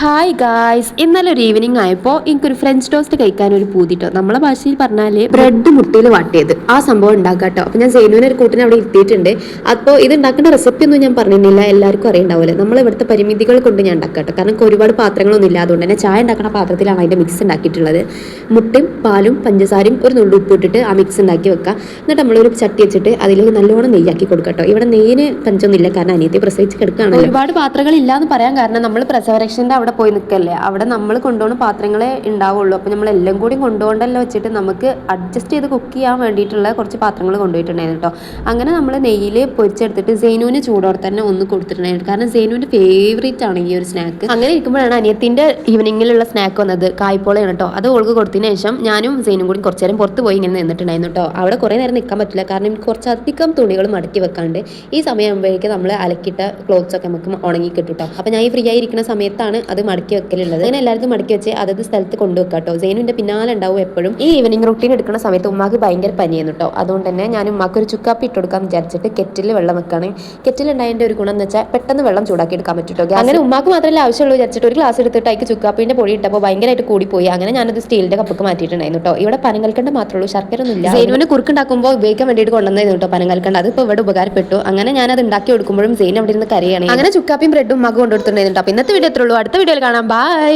Hi guys ഇന്നലെ ഒരു evening ആയപ്പോൾ എനിക്കൊരു ഫ്രഞ്ച് ടോസ്റ്റ് കഴിക്കാൻ ഒരു പൂതിട്ടോ. നമ്മളെ ഭാഷയിൽ പറഞ്ഞാൽ ബ്രെഡ് മുട്ടയിൽ വാട്ടിയത്. ആ സംഭവം ഉണ്ടാക്കാട്ടോ. അപ്പോൾ ഞാൻ സേനുവിനെ ഒരു കൂട്ടിനെ അവിടെ ഇരുത്തിയിട്ടുണ്ട്. അപ്പോൾ ഇത് ഉണ്ടാക്കേണ്ട റെസിപ്പി ഒന്നും ഞാൻ പറഞ്ഞിരുന്നില്ല എല്ലാവർക്കും അറിയണ്ടാവില്ല നമ്മൾ ഇവിടുത്തെ പരിമിതികൾ കൊണ്ട് ഞാൻ ഉണ്ടാക്കാട്ടോ. കാരണം ഒരുപാട് പാത്രങ്ങളൊന്നും ഇല്ല അതുകൊണ്ട് തന്നെ ചായ ഉണ്ടാക്കുന്ന പാത്രത്തിലാണ് അതിന്റെ മിക്സ് ഉണ്ടാക്കിയിട്ടുള്ളത്. മുട്ടയും പാലും പഞ്ചസാരയും ഒരു നുള്ളു ഉപ്പ് ഇട്ടിട്ട് ആ മിക്സ് ഉണ്ടാക്കി വെക്കുക എന്നിട്ട് നമ്മളൊരു ചട്ടി വെച്ചിട്ട് അതിലേക്ക് നല്ലോണം നെയ്യാക്കി കൊടുക്കട്ടോ. ഇവിടെ നെയ്യിന് പഞ്ചൊന്നുമില്ല. കാരണം അനിയത്തി പ്രസവിച്ച് കിടക്കുകയാണ് ഒരുപാട് പാത്രങ്ങൾ എന്ന് പറയാൻ കാരണം നമ്മൾ പ്രസവരക്ഷന്റെ അവിടെ പോയി നിൽക്കല്ലേ അവിടെ നമ്മൾ കൊണ്ടുപോകുന്ന പാത്രങ്ങളെ ഉണ്ടാവുള്ളൂ. അപ്പോൾ നമ്മൾ എല്ലാം കൂടി കൊണ്ടുപോകണ്ടല്ലോ വെച്ചിട്ട് നമുക്ക് അഡ്ജസ്റ്റ് ചെയ്ത് കുക്ക് ചെയ്യാൻ വേണ്ടിയിട്ടുള്ള കുറച്ച് പാത്രങ്ങൾ കൊണ്ടുപോയിട്ടുണ്ടായിരുന്നു കേട്ടോ. അങ്ങനെ നമ്മൾ നെയ്യിൽ പൊരിച്ചെടുത്തിട്ട് സെയിനുവിന് ചൂടോടെ തന്നെ ഒന്ന് കൊടുത്തിട്ടുണ്ടായിരുന്നു. കാരണം സെയിനുവിന്റെ ഫേവറേറ്റ് ആണ് ഈ ഒരു സ്നാക്ക് അങ്ങനെ ഇരിക്കുമ്പോഴാണ് അനിയത്തിന്റെ ഈവനിങ്ങിലുള്ള സ്നാക്ക് വന്നത്. കായ്പോളയാണ് കേട്ടോ. അത് ഓൾക്ക് കൊടുത്തതിന് ശേഷം ഞാനും സെയിനും കൂടി കുറച്ച് നേരം പുറത്ത് പോയി ഇങ്ങനെ നിന്നിട്ടുണ്ടായിരുന്നു കേട്ടോ. അവിടെ കുറേ നേരം നിൽക്കാൻ പറ്റില്ല. കാരണം എനിക്ക് കുറച്ചധികം തുണികൾ മടക്കി വെക്കാണ്ട് ഈ സമയമാകുമ്പോഴേക്കും നമ്മൾ അലക്കിയിട്ട ക്ലോത്ത്സ് ഒക്കെ നമുക്ക് ഉണങ്ങി കിട്ടും. കേട്ടോ അപ്പോൾ ഞാൻ ഈ ഫ്രീ ആയിരിക്കുന്ന സമയത്താണ് അത് മടക്കി വെക്കലുള്ളത്. അങ്ങനെ എല്ലാവർക്കും മടക്കി വെച്ച് അതത് സ്ഥലത്ത് കൊണ്ടുവെക്കാം കേട്ടോ സേനുവിന്റെ പിന്നാലെ ഉണ്ടാവും എപ്പോഴും. ഈ ഈവനിങ് റൂട്ടീൻ എടുക്കുന്ന സമയത്ത് ഉമ്മാക്ക് ഭയങ്കര പനിയായിരുന്നു കേട്ടോ അതുകൊണ്ട് തന്നെ ഞാൻ ഉമ്മാക്ക് ഒരു ചുക്കാപ്പി ഇട്ട് കൊടുക്കാൻ വിചാരിച്ചിട്ട് കെറ്റിൽ വെള്ളം വെക്കുകയാണ് കെറ്റിൽ ഉണ്ടായതിന്റെ ഒരു ഗുണം എന്ന് വെച്ചാൽ പെട്ടെന്ന് വെള്ളം ചൂടാക്കി എടുക്കാൻ പറ്റും കേട്ടോ അങ്ങനെ ഉമ്മാക്ക് മാത്രമല്ല ആവശ്യമുള്ളൂ വിചാരിച്ചിട്ട് ഒരു ഗ്ലാസ് എടുത്തിട്ട് അതിക്ക് ചുക്കാപ്പിന്റെ പൊടി ഇട്ടപ്പോൾ ഭയങ്കരമായിട്ട് കൂടിപ്പോയി. അങ്ങനെ ഞാനത് സ്റ്റീലിന്റെ കപ്പൊക്കെ മാറ്റിയിട്ടുണ്ടായിരുന്നു കേട്ടോ ഇവിടെ പനങ്കൽക്കണ്ട മാത്രമേ ഉള്ളൂ. ശർക്കര ഒന്നും ഇല്ല സേനുവിന് കുറുക്കുണ്ടാക്കുമ്പോൾ ഉപയോഗിക്കാൻ വേണ്ടിയിട്ട് കൊണ്ടുവന്നായിരുന്നു കേട്ടോ പനങ്കൽക്കണ്ട. അതിപ്പോൾ ഇവിടെ ഉപകാരപ്പെട്ടു. അങ്ങനെ ഞാനത് അത് ഉണ്ടാക്കി കൊടുക്കുമ്പോഴും സെയിൻ അവിടെ ഇരുന്ന് കരയാണ്. അങ്ങനെ ചുക്കാപ്പിയും ബ്രെഡും ഉമ്മാക്ക് കൊണ്ടുകൊടുത്തിട്ടുണ്ടായിരുന്നു കേട്ടോ ഇന്നത്തെ വീഡിയോ എത്രയുള്ളൂ അടുത്ത വീഡിയോയിൽ കാണാം. ബൈ